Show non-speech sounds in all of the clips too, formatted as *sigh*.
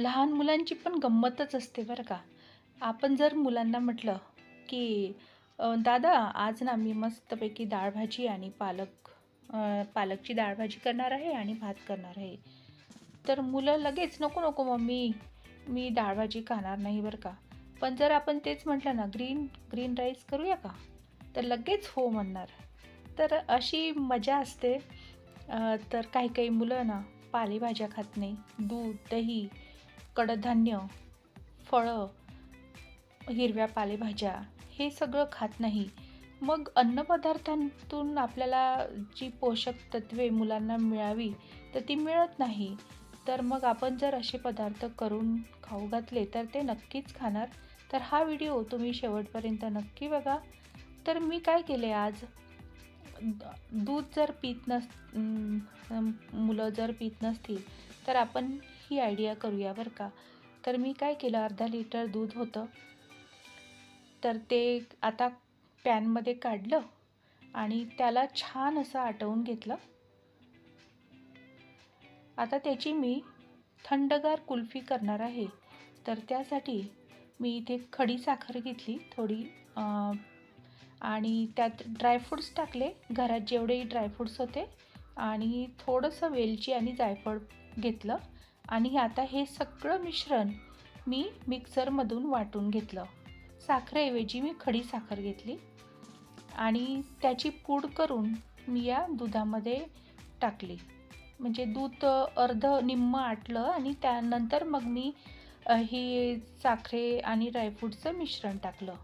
लहान मुलांची पण गंमतच असते बरं का. आपण जर मुलांना म्हटलं की दादा आज ना मी मस्तपैकी डाळ भाजी आणि पालक पालकची डाळ भाजी करणार आहे आणि भात करणार आहे. तर मुलं लगेच नको नको मम्मी मी डाळ भाजी खाणार नाही बरं का. पण जर आपण तेच म्हटलं ना ग्रीन ग्रीन राईस करूया का? तर लगेच हो म्हणणार. तर अशी मजा असते. तर काही काही मुलं ना पालेभाज्या खात नाही. दूध दही कडधान्य फळं हिरव्या पालेभाज्या हे सगळं खात नाही. मग अन्नपदार्थांतून आपल्याला जी पोषक तत्वे मुलांना मिळावी तर ती मिळत नाही. तर मग आपण जर असे पदार्थ करून खाऊ घातले तर ते नक्कीच खाणार. तर हा व्हिडिओ तुम्ही शेवटपर्यंत नक्की बघा. तर मी काय केले आज? दूध जर पित नस मुलं जर पित नसतील तर आपण ही आयडिया करूया बरं का? तर मी काय केलं? अर्धा लिटर दूध होतं. तर ते आता पॅनमध्ये काढलं आणि त्याला छान असं आटवून घेतलं. आता त्याची मी थंडगार कुल्फी करणार आहे. तर त्यासाठी मी इथे खडी साखर घेतली थोडी आणि त्यात ड्रायफ्रूट्स टाकले. घरात जेवढेही ड्रायफ्रूट्स होते आणि थोडंसं वेलची आणि जायफळ घेतलं. आणि आता हे सगळं मिश्रण मी मिक्सरमधून वाटून घेतलं. साखरेऐवजी मी खडी साखर घेतली आणि त्याची पूड करून मी या दुधामध्ये टाकली. म्हणजे दूध अर्ध निम्म आटलं आणि त्यानंतर मग मी ही हे साखरे आणि ड्रायफ्रूटचं मिश्रण टाकलं.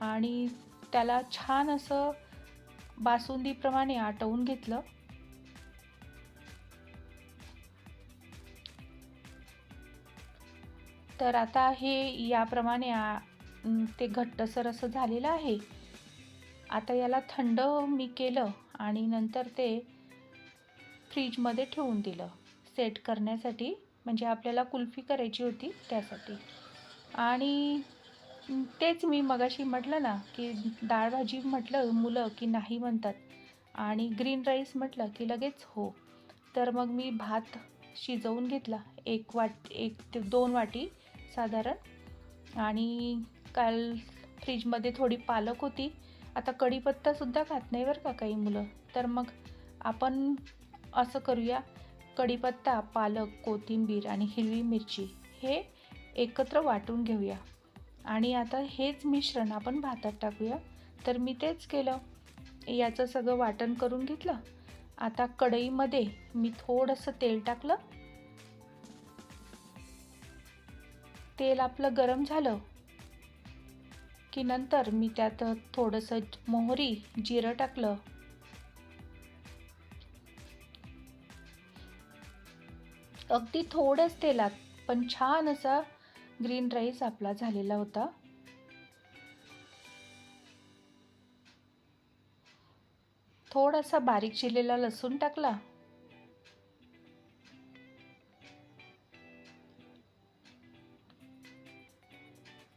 आणि त्याला छान असं बासुंदीप्रमाणे आटवून घेतलं. तर आता हे याप्रमाणे ते घट्टसर असं झालेलं आहे. आता याला थंड मी केलं आणि नंतर ते फ्रीजमध्ये ठेवून दिलं. सेट करण्यासाठी म्हणजे आपल्याला कुल्फी करायची होती त्यासाठी. आणि तेच मी मगाशी म्हटलं ना की डाळ भाजी म्हटलं मुलं की नाही म्हणतात. आणि ग्रीन राईस म्हटलं की लगेच हो. तर मग मी भात शिजवून घेतला. एक वाट एक ते दोन वाटी साधारण. आणि काल फ्रीजमध्ये थोडी पालक होती. आता कढीपत्तासुद्धा खात नाही बरं का काही मुलं. तर मग आपण असं करूया. कढीपत्ता पालक कोथिंबीर आणि हिरवी मिरची हे एकत्र वाटून घेऊया. आणि आता हेच मिश्रण आपण भातात टाकूया. तर मी तेच केलं. याचं सगळं वाटण करून घेतलं. आता कढईमध्ये मी थोडंसं तेल टाकलं. तेल आपलं गरम झालं की नंतर मी त्यात थोडंसं मोहरी जिरं टाकलं. अगदी थोडंच तेलात पण छान असा ग्रीन राईस आपला झालेला होता. थोडासा बारीक चिरलेला लसूण टाकला.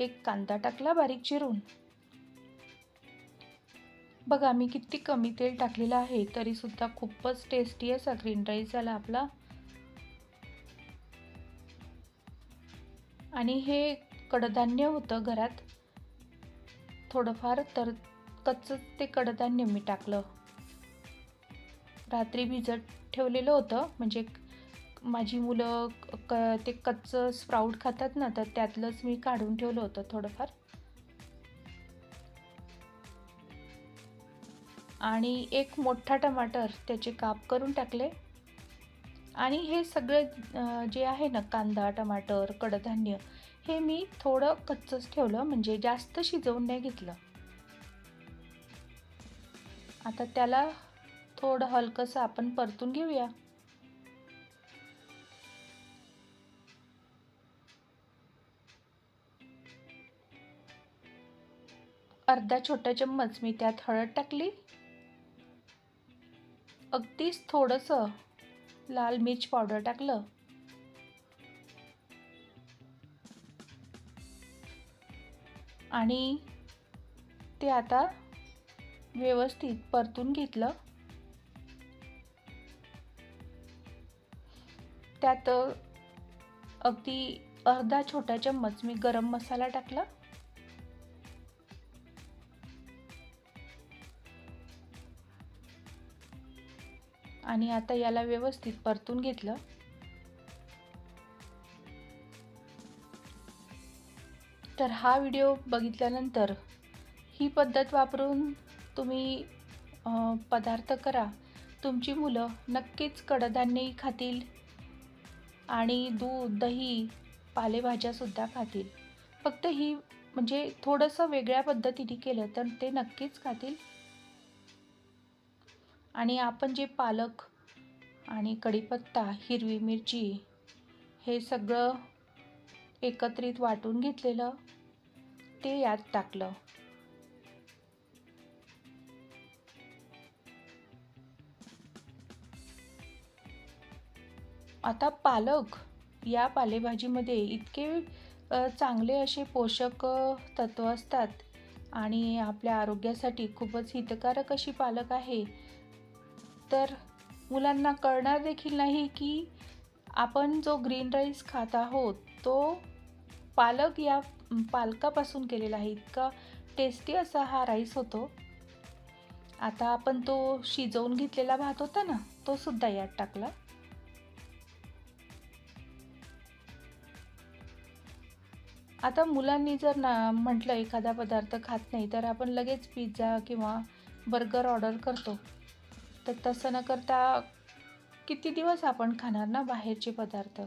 एक कांदा टाकला बारीक चिरून. बघा मी किती कमी तेल टाकलेलं आहे तरी सुद्धा खूपच टेस्टी असा ग्रीन राईस झाला आपला. आणि हे कडधान्य होतं घरात. थोडंफार तर कच्चं ते कडधान्य मी टाकलं. रात्री भिजत ठेवलेलं होतं म्हणजे माझी मुलं क ते कच्चं स्प्राऊट खातात ना तर त्यातलंच मी काढून ठेवलं होतं थोडंफार. आणि एक मोठा टमाटर त्याचे काप करून टाकले. आणि हे सगळे जे आहे ना कांदा टमाटर कडधान्य हे मी थोडं कच्चंच ठेवलं म्हणजे जास्त शिजवून नाही घेतलं. आता त्याला थोडं हलकंसं आपण परतून घेऊया. अर्धा छोटा चम्मच मी त्यात हळद टाकली. अगदीच थोडंसं लाल मिर्च पावडर टाकलं. आणि ते आता व्यवस्थित परतून घेतलं. त्यात अगदी अर्धा छोटा चम्मच मी गरम मसाला टाकला. आणि आता याला व्यवस्थित परतून घेतलं. तर हा व्हिडिओ बघितल्यानंतर ही पद्धत वापरून तुम्ही पदार्थ करा. तुमची मुलं नक्कीच कडधान्यही खातील आणि दूध दही पालेभाज्यासुद्धा खातील. फक्त ही म्हणजे थोडंसं वेगळ्या पद्धतीने केलं तर ते नक्कीच खातील. आणि आपण जे पालक आणि कढीपत्ता हिरवी मिरची हे सगळं एकत्रित वाटून घेतलेलं ते यात टाकलं. आता पालक या पालेभाजीमध्ये इतके चांगले असे पोषक तत्त्व तत्व असतात आणि आपल्या आरोग्यासाठी खूपच हितकारक अशी पालक आहे. तर मुलांना कळणार देखील नाही की आपण जो ग्रीन राईस खात आहोत तो पालक या पालकापासून केलेला आहे. इतका टेस्टी असा हा राईस होतो. आता आपण तो शिजवून घेतलेला भात होता ना तो सुद्धा यात टाकला. आता मुलांनी जर ना म्हटलं एखादा पदार्थ खात नाही तर आपण लगेच पिझ्झा किंवा बर्गर ऑर्डर करतो. तर तसं न करता किती दिवस आपण खाणार ना बाहेरचे पदार्थ?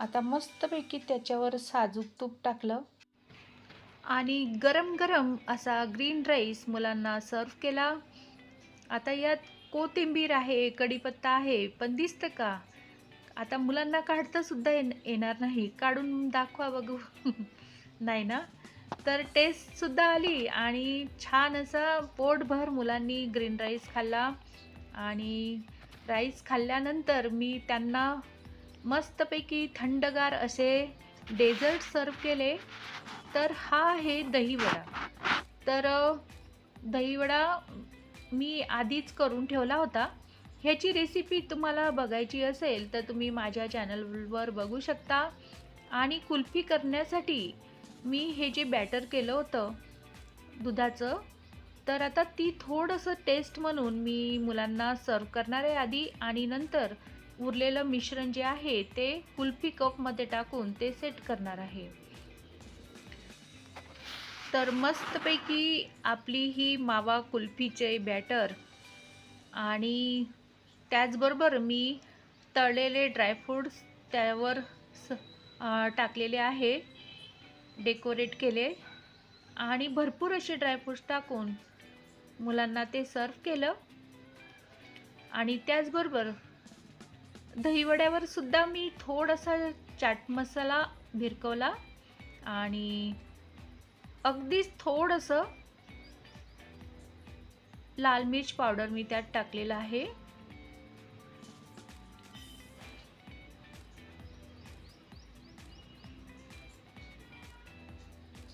आता मस्तपैकी त्याच्यावर साजूक तूप टाकलं. आणि गरम गरम असा ग्रीन राईस मुलांना सर्व केला. आता यात कोथिंबीर आहे कढीपत्ता आहे पण दिसतं का? आता मुलांना काढतासुद्धा ये येणार नाही. काढून दाखवा बघू. *laughs* नाही ना? तर टेस्टसुद्धा आली आणि छान असा पोटभर मुलांनी ग्रीन राईस खाल्ला. आणि राईस खाल्ल्यानंतर मी त्यांना मस्तपैकी थंडगार असे डेझर्ट सर्व केले. तर हा आहे दहीवडा. तर दहीवडा मी आधीच करून ठेवला होता. ह्याची रेसिपी तुम्हाला बघायची असेल तर तुम्ही माझ्या चॅनलवर बघू शकता. आणि कुल्फी करण्यासाठी मी हे जे बॅटर केलं होतं दुधाचं तर आता ती थोडंसं टेस्ट म्हणून मी मुलांना सर्व करणार आहे आधी आणि नंतर उरलेलं मिश्रण जे आहे ते कुल्फी कपमध्ये टाकून ते सेट करणार आहे. तर मस्तपैकी आपली ही मावा कुल्फीचे बॅटर आणि त्याचबरोबर मी तळलेले ड्रायफ्रूट्स त्यावर स टाकलेले आहे डेकोरेट केले आणि भरपूर असे ड्रायफ्रूट्स टाकून मुलांना ते सर्व केलं. आणि त्याचबरोबर दहीवड्यावर सुद्धा मी थोडासा चाट मसाला भिरकवला. आणि अगदीच थोडंसं लाल मिर्च पावडर मी त्यात टाकलेलं आहे.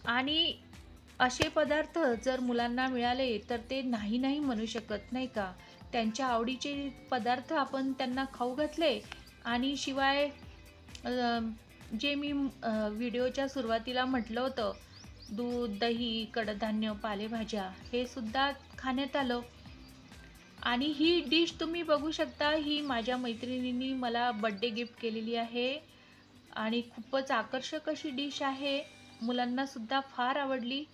आणि असे पदार्थ जर मुलांना मिळाले तर ते नाही नाही म्हणू शकत नाही का? त्यांच्या आवडीचे पदार्थ आपण त्यांना खाऊ घातले आणि शिवाय जे मी व्हिडिओच्या सुरुवातीला म्हटलं होतं दूध दही कडधान्य पालेभाज्या हे सुद्धा खाण्यात आलं. आणि ही डिश तुम्ही बघू शकता ही माझ्या मैत्रिणींनी मला बड्डे गिफ्ट केलेली आहे. आणि खूपच आकर्षक अशी डिश आहे. मुलांनासुद्धा फार आवडली.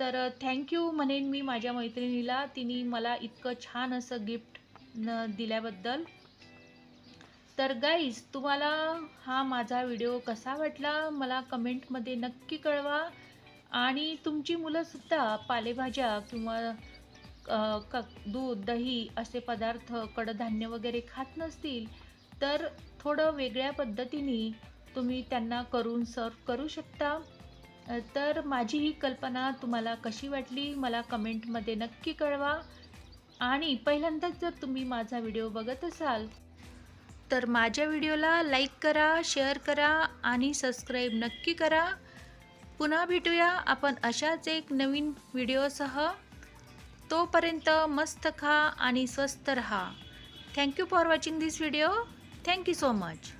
तर थँक्यू म्हणेन मी माझ्या मैत्रिणीला. तिने मला इतकं छान असं गिफ्ट न दिल्याबद्दल. तर गाईज तुम्हाला हा माझा व्हिडिओ कसा वाटला? मला कमेंटमध्ये नक्की कळवा. आणि तुमची मुलंसुद्धा पालेभाज्या किंवा क दूध दही असे पदार्थ कडधान्य वगैरे खात नसतील तर थोडं वेगळ्या पद्धतीने तुम्ही त्यांना करून सर्व करू शकता. तर माझी ही कल्पना तुम्हाला कशी वाटली? मला कमेंटमध्ये नक्की कळवा. आणि पहिल्यांदाच जर तुम्ही माझा व्हिडिओ बघत असाल तर माझ्या व्हिडिओला लाईक करा शेअर करा आणि सबस्क्राईब नक्की करा. पुन्हा भेटूया आपण अशाच एक नवीन व्हिडिओसह. तोपर्यंत मस्त खा आणि स्वस्त रहा. Thank you for watching this video thank you so much